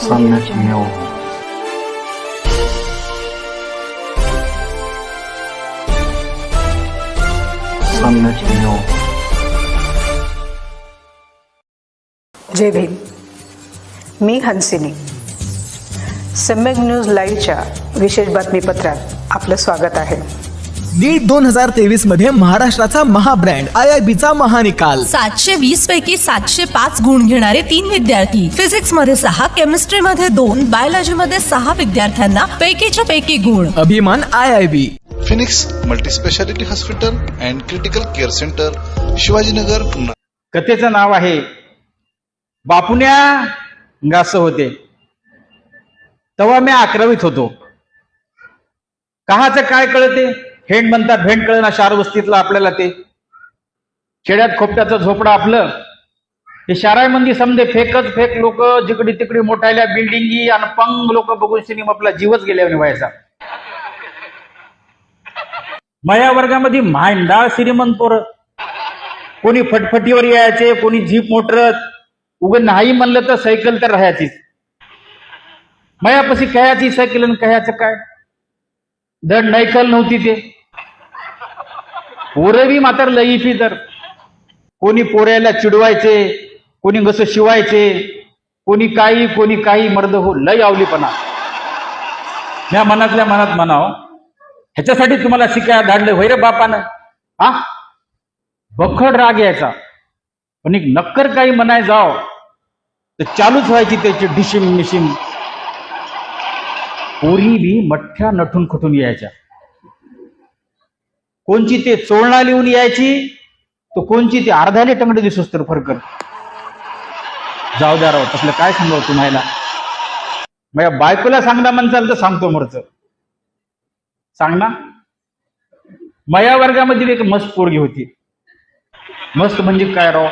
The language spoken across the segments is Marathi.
सामन्याची Mill सामन्याची मेव जय भीम मी हंसिनी. सम्यक न्यूज लाईव्हच्या विशेष बातमीपत्रात आपलं स्वागत आहे. नीट दोन हजार तेवीसमध्ये महाराष्ट्राचा महाब्रँड आय आय बीचा महानिकाल. सातशे वीस पैकी सातशे पाच गुण घेणारे तीन विद्यार्थी. फिजिक्समध्ये सहा केमिस्ट्री मध्ये दोन बायोलॉजी मध्ये सहा विद्यार्थ्यांना पैकीच्या पैकी गुण. अभिमान I I B. Phoenix multispeciality hospital and critical care centre Shivajinagar कथेचं नाव आहे बापुण्या गास होते. तेव्हा मी अकरावीत होतो. कहाचं काय कळते? फेंड म्हणतात भेंड कळना शार वस्तीतलं आपल्याला ते. खेड्यात खोपट्याचं झोपडा आपलं. हे शारायमंदी समजे फेकच फेक लोक जिकडी तिकडी मोठाल्या बिल्डिंगी आणि पंग लोक बघून सिनेमा आपला जीवच गेल्यावर व्हायचा माया वर्गामध्ये मांडा श्रीमंत पोर. कोणी फटफटीवर यायचे कोणी जीप मोटरत. उग नाही म्हणलं तर सायकल तर राहायचीच. मायापाशी कयाची सायकल आणि कयाचं काय? दड नायकल नव्हती ते. पोरवी मात्र लईफी तर. कोणी पोऱ्याला चिडवायचे कोणी कसं शिवायचे कोणी काही कोणी काही मर्द हो लई आवलीपणा. या मनातल्या मनात म्हणाव ह्याच्यासाठी तुम्हाला शिकायला धाडलं होय रे बापानं? हा? बखड राग यायचा. पण एक नक्कर काही म्हणाय जाव तर चालूच व्हायची त्याची डिशिम मिशिम पोरी बी मठ्ठ्या नटून खटून यायच्या. कोणची ते चोळणा लिहून यायची तो कोणची ते अर्धाले टंगडे दिसोस तर फरक जाऊ द्या राव तसलं काय सांगाव तुम्हाला? माझ्या बायकोला सांगणार म्हणचाल तर सांगतो मरच. सांग ना. मया वर्गामध्ये एक मस्त पोरगी होती. मस्त म्हणजे काय राव?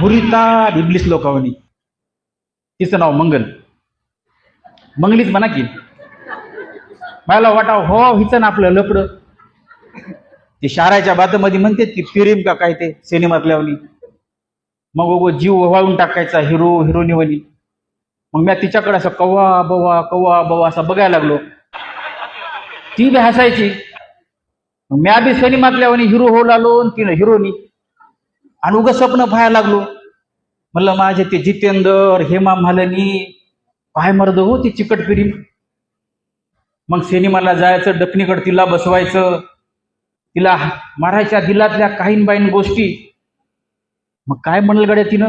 भुरिता बिबलीस लोकांनी तिचं नाव मंगल. मंगलीच म्हणा की. मला वाटाव हो हिचं ना आपलं लपड ते शाराच्या बातमध्ये म्हणते की फिरीम का काय ते? सिनेमातल्यावनी मग उगो जीव वाळून टाकायचा हिरो हिरोनीवली मग मी तिच्याकडे असं कव्वा बवा कव्वा बवा असं बघायला लागलो. ती बी हसायची. मग आधी सिनेमात लावणी हिरो हो लागलो तिनं हिरोनी आणि उगं स्वप्न पाहायला लागलो. म्हणलं माझे ते जितेंदर हेमा मालिनी काय मर्द हो ती चिकट फिरी मग सिनेमाला जायचं डपणीकडे तिला बसवायचं. तिला मारायच्या दिलातल्या काहींबाईन गोष्टी. मग काय म्हणल गड्या तिनं?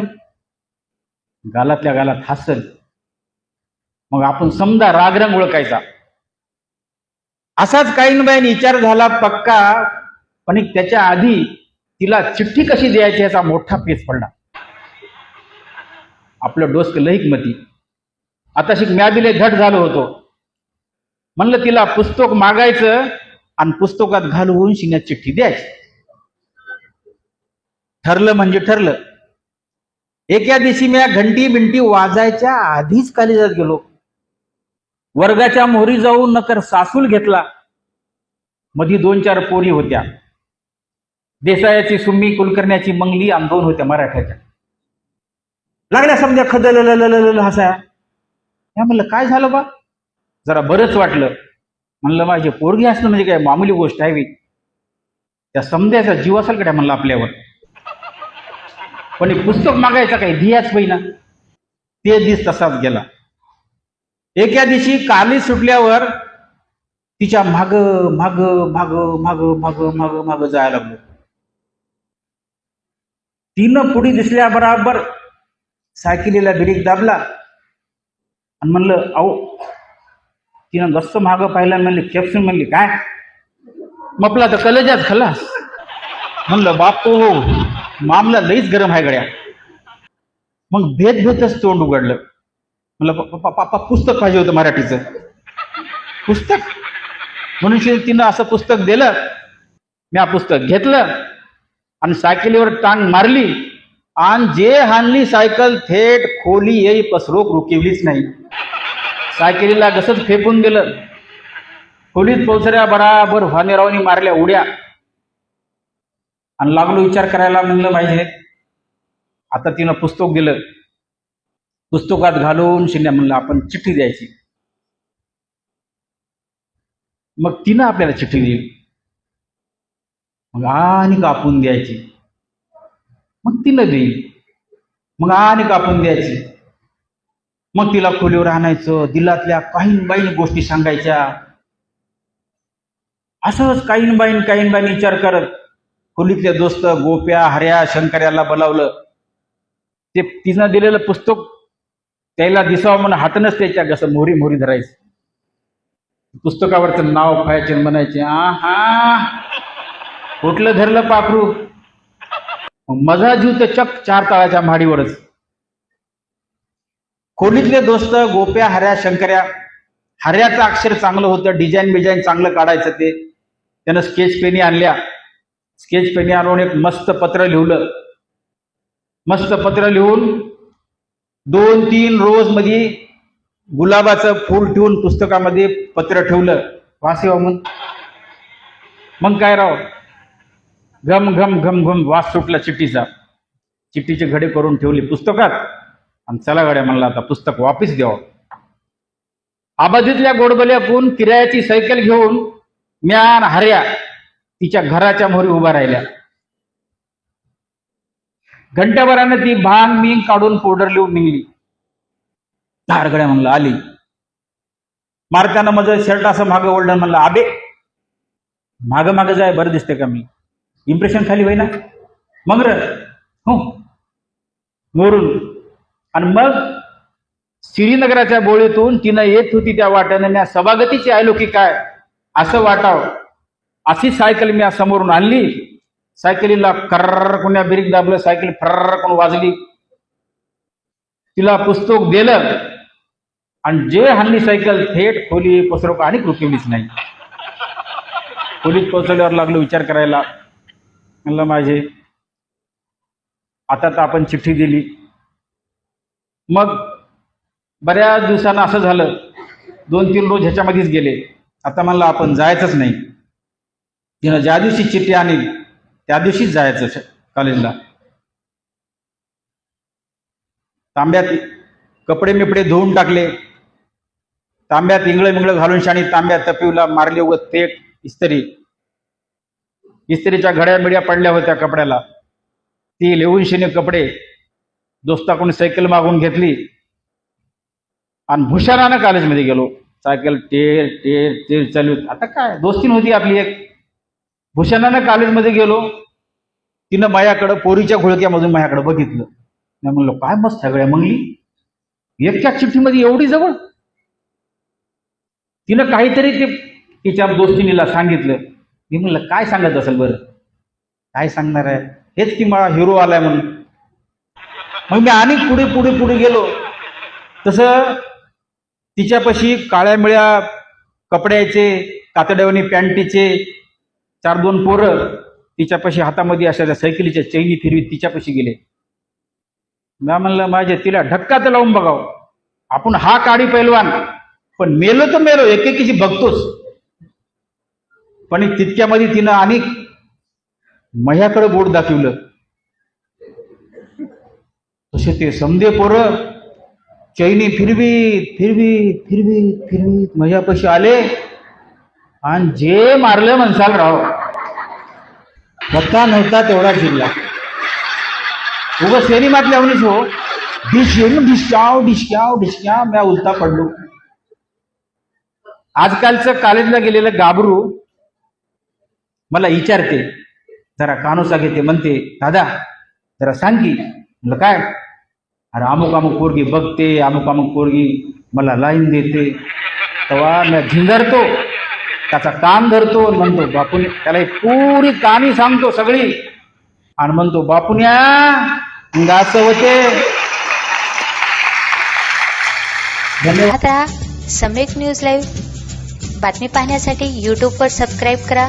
गालातल्या गालात हसल. मग आपण समजा रागरंग ओळखायचा. असाच काही बाईन विचार झाला पक्का पण एक त्याच्या आधी तिला चिठ्ठी कशी द्यायची याचा मोठा पेच पडला. आपलं डोसक लईक मती आता शिक म्याबिले घट झालो होतो. म्हणलं तिला पुस्तक मागायचं आणि पुस्तकात घालवून शिन्यात चिठ्ठी द्यायची. ठरलं म्हणजे ठरलं. एका दिवशी मी घंटी बिंटी वाजायच्या आधीच कॉलेजात गेलो. वर्गाच्या मोहरी जाऊन नकर सासूल घेतला. मधी दोन चार पोरी होत्या. देसायाची सुम्मी कुलकर्ण्याची मंगली आणि दोन होत्या मराठ्याच्या. लागल्या समजा खदल हसाया. म्हणलं काय झालं बा? जरा बरंच वाटलं. म्हणलं माझे पोरगी असणं म्हणजे काय? मामूली गोष्ट आहे त्या समजायचा जीव असेल का म्हणलं आपल्यावर. पण एक पुस्तक मागायचं काही धियाच ना ते दिस तसाच गेला. एका दिवशी काली सुटल्यावर तिच्या माग माग माग माग माग माग माग जायला लागलो. तिनं पुढे दिसल्या बराबर सायकलीला ब्रेक दाबला आणि म्हणलं अहो तिनं गस्त माग पाहिलं म्हणले कॅप्सून म्हणली काय? मपला तर कलेजात खलास. म्हणलं बाप हो मामला लईच गरम आहे गड्या. मग भेद भेदच तोंड उघडलं. म्हणलं पापा पुस्तक पाहिजे होतं मराठीचं. पुस्तक? म्हणून तिनं असं पुस्तक दिलं. मी हा पुस्तक घेतलं आणि सायकलीवर टांग मारली. आणि जे हाणली सायकल थेट खोली येई पसरोक रुकिवलीच नाही. सायकलीला कसंच फेकून दिलं. खोलीत पोचऱ्या बराबर भानेरावनी मारल्या उड्या. आणि लागलो विचार करायला म्हणलं पाहिजे. आता तिनं पुस्तक दिलं. पुस्तकात घालून शिन्या म्हणलं आपण चिठ्ठी द्यायची. मग तिनं आपल्याला चिठ्ठी दिली. मग आणि कापून द्यायची. मग तिनं देईल मग आणि कापून द्यायची. मग तिला खोलीवर आणायचं दिलातल्या काही बाईन गोष्टी सांगायच्या. असंच काही बाईन काही बाईन विचार करत खोलीतल्या दोस्त गोप्या हऱ्या शंकर्याला बोलावलं. ते तिनं दिलेलं पुस्तक त्याला दिसावं म्हणून हातनच त्याच्या कसं मोहरी मोहरी धरायचं. पुस्तकावरचं नाव खायचे म्हणायचे आ हा कुठलं धरलं पाखरू? मजा जीव तर चक चार ताळाच्या माडीवरच. खोलीतले दोस्त गोप्या हऱ्या शंकर्या हऱ्याचं अक्षर चांगलं होतं डिझाईन बिझाईन चांगलं काढायचं ते त्यानं स्केच पेनी आणल्या. स्केच पेनी आणून एक मस्त पत्र लिहलं. मस्त पत्र लिहून दोन तीन रोजमध्ये गुलाबाचं फूल ठेवून पुस्तकामध्ये पत्र ठेवलं. वासेवा म्हणून मग काय राव? घम घम घम घम वास सुटला चिठ्ठीचा. चिठ्ठीचे घडे करून ठेवले पुस्तकात. आणि चला गाड्या म्हणला आता पुस्तक वापिस द्यावं. आबाधीतल्या गोडबल्याकून किरायाची सायकल घेऊन म्यान हर्या तिच्या घराच्या मोहरी उभा राहिल्या. घंट्याभरानं ती भांग मिंग काढून पावडर लिहून निघली. धारगड्या म्हणलं आली. मारताना माझं शर्ट असं मागं ओढलं म्हणलं आबे मागं मागं जाय बरं दिसते का मी? इम्प्रेशन खाली होईना? मग र हो. मोरून आणि मग श्रीनगराच्या बोळीतून तिनं येत होती त्या वाट्यानं मी सभागतीची आलो की काय? असं वाटावं. अशी सायकल मी समोरून आणली. सायकलीला कर्र कोण्या ब्रेक दाबलं सायकल फर्र कोण वाजली. तिला पुस्तक दिलं. आणि जे हल्ली सायकल थेट खोली पसरो आणि कृपीच नाही. खोलीत पोचवल्यावर लागलो विचार करायला. म्हणलं माझे आता तर आपण चिठ्ठी दिली. मग बऱ्याच दिवसानं असं झालं दोन तीन रोज ह्याच्यामध्येच गेले. आता म्हणलं आपण जायचंच नाही. तिनं ज्या दिवशी चिठ्ठी आणेल त्या दिवशीच जायचं कॉलेजला. तांब्यात कपडे मिपडे धुवून टाकले. तांब्यात इंगळं मिंगळं घालून शाणी तांब्यात तपिवला मारले व ते इस्त्री. इस्त्रीच्या घड्या मिड्या पडल्या होत्या कपड्याला. ती लिहून शिने कपडे दोस्ताकडून सायकल मागून घेतली. आणि भुशारानं कॉलेजमध्ये गेलो. सायकल टेर टेर टेर चालू आता काय? दोस्ती नव्हती आपली एक. भूषणानं कॉलेजमध्ये गेलो. तिनं मायाकडं पोरीच्या घोळक्यामधून मायाकडं बघितलं. मी म्हणलो काय मस्त सगळ्या मंगली. एकच्या चिठ्ठीमध्ये एवढी जवळ? तिनं काहीतरी ते तिच्या दोस्तीनीला सांगितलं. मी म्हणलं काय सांगत असेल बरं? काय सांगणार आहे? हेच की मला हिरो आलाय म्हणून. मग मी आणि पुढे पुढे पुढे गेलो. तसं तिच्यापाशी काळ्या मिळ्या कपड्याचे कातड्यावणी पॅन्टीचे चार दोन पोरं तिच्यापाशी हातामध्ये अशा त्या सायकलीच्या चैनी फिरवीत तिच्यापाशी गेले. मी म्हणलं माझे तिला ढक्का तर लावून बघावं. आपण हा काडी पैलवान पण मेलो तर मेलो एकेकीची बघतोच. पण तितक्यामध्ये तिनं आणि मह्याकडे बोट दाखवलं. तसे ते समदे पोरं चैनी फिरवीत फिरवीत फिरवीत फिरवीत मह्यापाशी आले आणि जे मारलं म्हणसाल राव पत्ता नव्हता तेवढा जिल्हा उगा सिनेमातल्या म्हणून हो डिश येऊन डिशक्याव डिशक्याव डिशक्याव म्या उलटा पडलो आजकालचं कॉलेजला गेलेलं गाबरू मला विचारते जरा कानोसा घेते म्हणते दादा जरा सांग की म्हणलं काय अरे अमुक अमुक पोरगी बघते अमुक अमुक पोरगी मला लाईन देते. तेव्हा मी झिंजरतो त्याचा कान धरतो आणि म्हणतो बापून त्याला एक पुरी कहाणी सांगतो सगळी. आणि म्हणतो बापुन्या असं होते. धन्यवाद. न्यूज लाईव्ह बातमी पाहण्यासाठी यूट्यूबवर सबस्क्राईब करा.